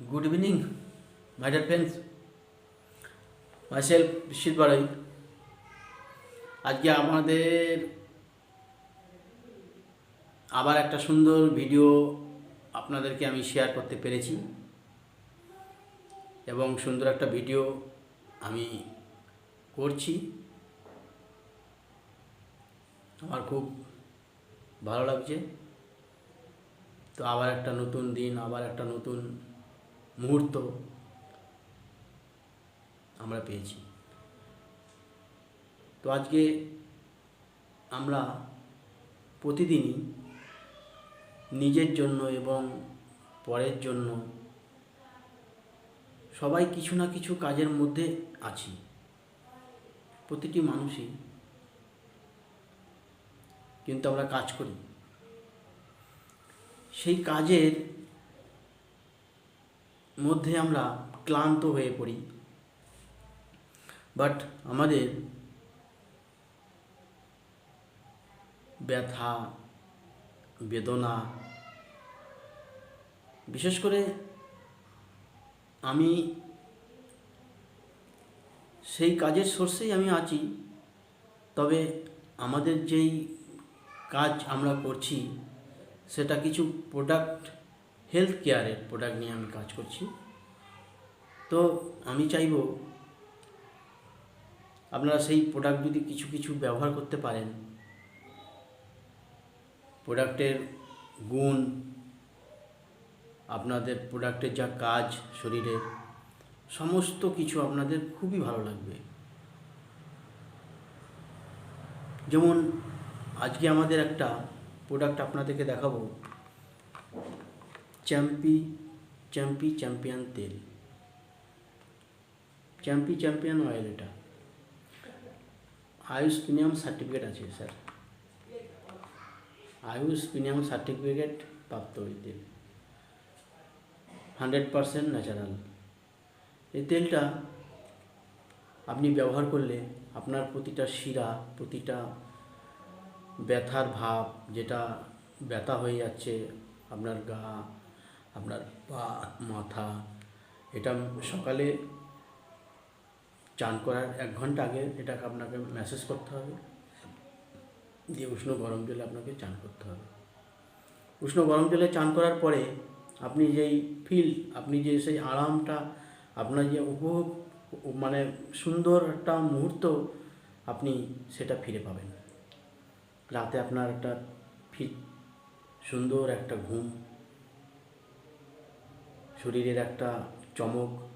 Good evening, my dear friends. Myself, Biswajit Barai আজকে আমাদের আবার একটা সুন্দর ভিডিও আপনাদেরকে আমি শেয়ার করতে পেরেছি এবং সুন্দর একটা ভিডিও আমি করছি। আমার খুব ভালো লাগছে। তো আবার একটা নতুন দিন আবার একটা নতুন মুহূর্ত আমরা পেয়েছি। তো আজকে আমরা প্রতিদিনই নিজের জন্য এবং পরের জন্য সবাই কিছু না কিছু কাজের মধ্যে আছি। প্রতিটি মানুষই কিন্তু আমরা কাজ করি। সেই কাজের মধ্যে আমরা ক্লান্ত হয়ে পড়ি। বাট আমাদের ব্যথা, বেদনা, বিশেষ করে আমি সেই কাজের সোর্সেই আমি আছি, তবে আমাদের যেই কাজ আমরা করছি, সেটা কিছু প্রোডাক্ট হেলথ কেয়ারের প্রোডাক্ট নিয়ে আমি কাজ করছি। তো আমি চাইব, আপনারা সেই প্রোডাক্ট যদি কিছু কিছু ব্যবহার করতে পারেন প্রোডাক্টের গুণ, আপনাদের প্রোডাক্টের যা কাজ শরীরের সমস্ত কিছু আপনাদের খুবই ভালো লাগবে। যেমন আজকে আমাদের একটা প্রোডাক্ট আপনাদেরকে দেখাবো। চ্যাম্পি চ্যাম্পি চ্যাম্পিয়ন তেল চ্যাম্পি চ্যাম্পিয়ন অয়েল এটা। আয়ুষ প্রিমিয়াম সার্টিফিকেট আছে স্যার আয়ুষ প্রিমিয়াম সার্টিফিকেট প্রাপ্ত এই তেল। হান্ড্রেড পারসেন্ট ন্যাচারাল এই তেলটা আপনি ব্যবহার করলে আপনার প্রতিটা শিরা, প্রতিটা ব্যথার ভাব, যেটা ব্যথা হয়ে যাচ্ছে আপনার গা আপনার পা, মাথা, এটা সকালে চান করার এক ঘণ্টা আগে এটাকে আপনাকে ম্যাসেজ করতে হবে। দিয়ে উষ্ণ গরম জলে আপনাকে চান করতে হবে। উষ্ণ গরম জলে চান করার পরে আপনি যেই ফিল আপনি যে সেই আরামটা, আপনার যে উপভোগ মানে সুন্দর একটা মুহূর্ত আপনি সেটা ফিরে পাবেন। রাতে আপনার একটা ফিট, সুন্দর একটা ঘুম শরীরের একটা চমক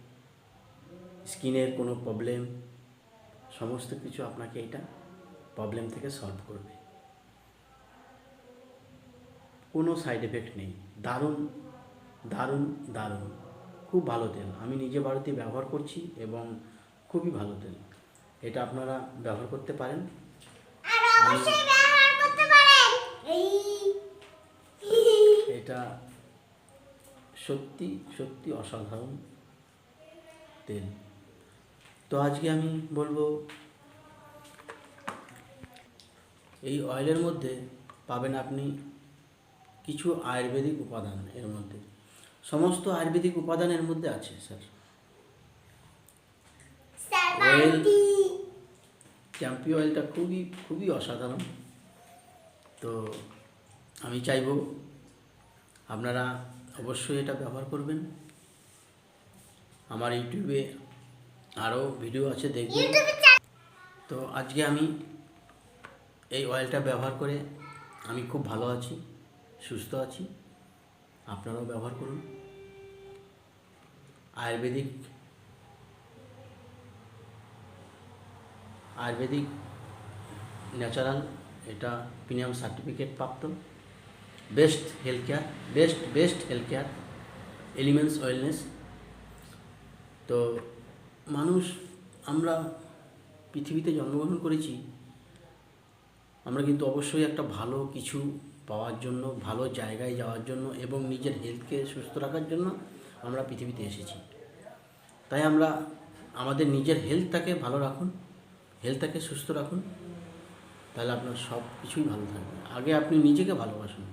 স্কিনের কোনো প্রবলেম সমস্ত কিছু আপনাকে এটা প্রবলেম থেকে সলভ করবে। কোনো সাইড এফেক্ট নেই। দারুণ দারুণ দারুণ। খুব ভালো তেল। আমি নিজে বাড়িতে ব্যবহার করছি এবং খুবই ভালো তেল। এটা আপনারা ব্যবহার করতে পারেন। এটা সত্যি সত্যি অসাধারণ তেল। তো আজকে আমি বলব এই অয়েলের মধ্যে পাবেন আপনি কিছু আয়ুর্বেদিক উপাদান এর মধ্যে। সমস্ত আয়ুর্বেদিক উপাদান এর মধ্যে আছে স্যার। সাবানটি চ্যাম্পি অয়েলটা খুবই খুবই অসাধারণ। তো আমি চাইব আপনারা অবশ্যই এটা ব্যবহার করবেন। আমার ইউটিউবে আরও ভিডিও আছে দেখবেন। তো আজকে আমি এই অয়েলটা ব্যবহার করে আমি খুব ভালো আছি সুস্থ আছি। আপনারাও ব্যবহার করুন। আয়ুর্বেদিক আয়ুর্বেদিক ন্যাচারাল এটা প্রিমিয়াম সার্টিফিকেট প্রাপ্ত। Best health care best best health care elements wellness তো মানুষ, আমরা পৃথিবীতে জন্মগ্রহণ করেছি, আমরা কিন্তু অবশ্যই একটা ভালো কিছু পাওয়ার জন্য, ভালো জায়গায় যাওয়ার জন্য এবং নিজের হেলথকে সুস্থ রাখার জন্য আমরা পৃথিবীতে এসেছি। তাই আমরা আমাদের নিজের হেলথটাকে ভালো রাখুন হেলথটাকে সুস্থ রাখুন, তাহলে আপনার সব কিছুই ভালো থাকবে। আগে আপনি নিজেকে ভালোবাসুন।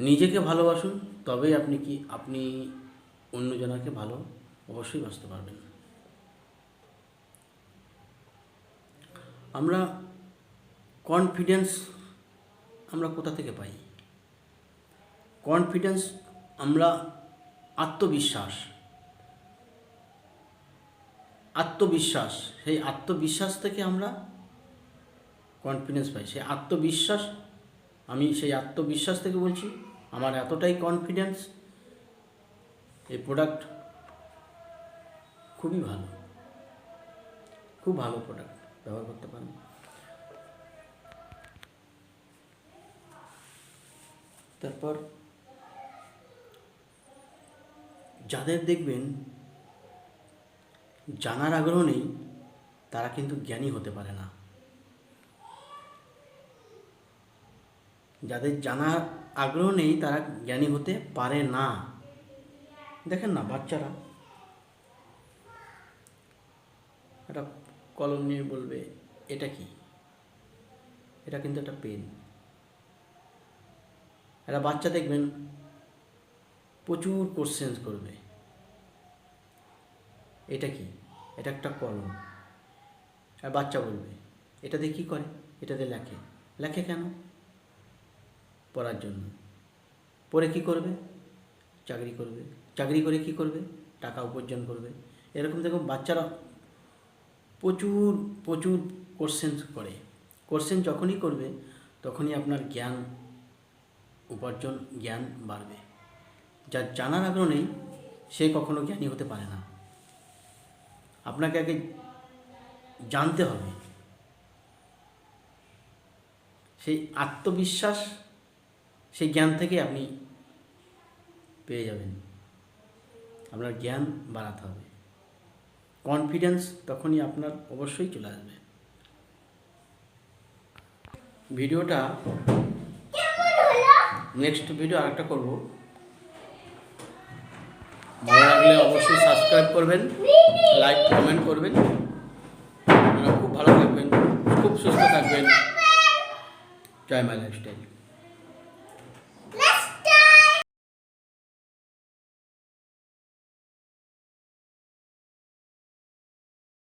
নিজেকে ভালোবাসুন, তবেই আপনি কি, আপনি অন্যজনকে ভালো, অবশ্যই বাঁচতে পারবেন। আমরা কনফিডেন্স আমরা কোথা থেকে পাই? কনফিডেন্স আমরা আত্মবিশ্বাস। আত্মবিশ্বাস, সেই আত্মবিশ্বাস থেকে আমরা কনফিডেন্স পাই। সেই আত্মবিশ্বাস, আমি সেই আত্মবিশ্বাস থেকে বলছি আমার এতটাই কনফিডেন্স এই প্রোডাক্ট খুবই ভালো। খুব ভালো প্রোডাক্ট ব্যবহার করতে পারেন। তারপর যাদের দেখবেন জানার আগ্রহ নেই, তারা কিন্তু জ্ঞানী হতে পারে না। যাদের জানার আগ্রহ নেই তারা জ্ঞানী হতে পারে না। দেখেন না বাচ্চারা। একটা কলম নিয়ে বলবে, এটা কি? এটা কিন্তু একটা পেন। একটা বাচ্চা দেখবেন প্রচুর কোশ্চেন্স করবে। এটা কি? এটা একটা কলম। বাচ্চা বলবে, এটা দিয়ে কী করে? এটাতে লেখে। লেখে কেন? পড়ার জন্য। পড়ে কি করবে? চাকরি করবে। চাকরি করে কি করবে? টাকা উপার্জন করবে। এরকম দেখুন বাচ্চারা প্রচুর প্রচুর কোশ্চেন করে। কোশ্চেন যখনই করবে, তখনই আপনার জ্ঞান উপার্জন, জ্ঞান বাড়বে। যার জানার আগ্রহ নেই, সে কখনো জ্ঞানী হতে পারে না। আপনাকে আগে জানতে হবে। সেই আত্মবিশ্বাস সেই জ্ঞান থেকে আপনি পেয়ে যাবেন। আপনার জ্ঞান বাড়াতে হবে। কনফিডেন্স তখনই আপনার অবশ্যই চলে আসবে। ভিডিওটা নেক্সট ভিডিও আরেকটা করব। ভালো লাগলে অবশ্যই সাবস্ক্রাইব করবেন লাইক কমেন্ট করবেন। আপনারা খুব ভালো থাকবেন খুব সুস্থ থাকবেন। জয় মাই লাইফস্টাইল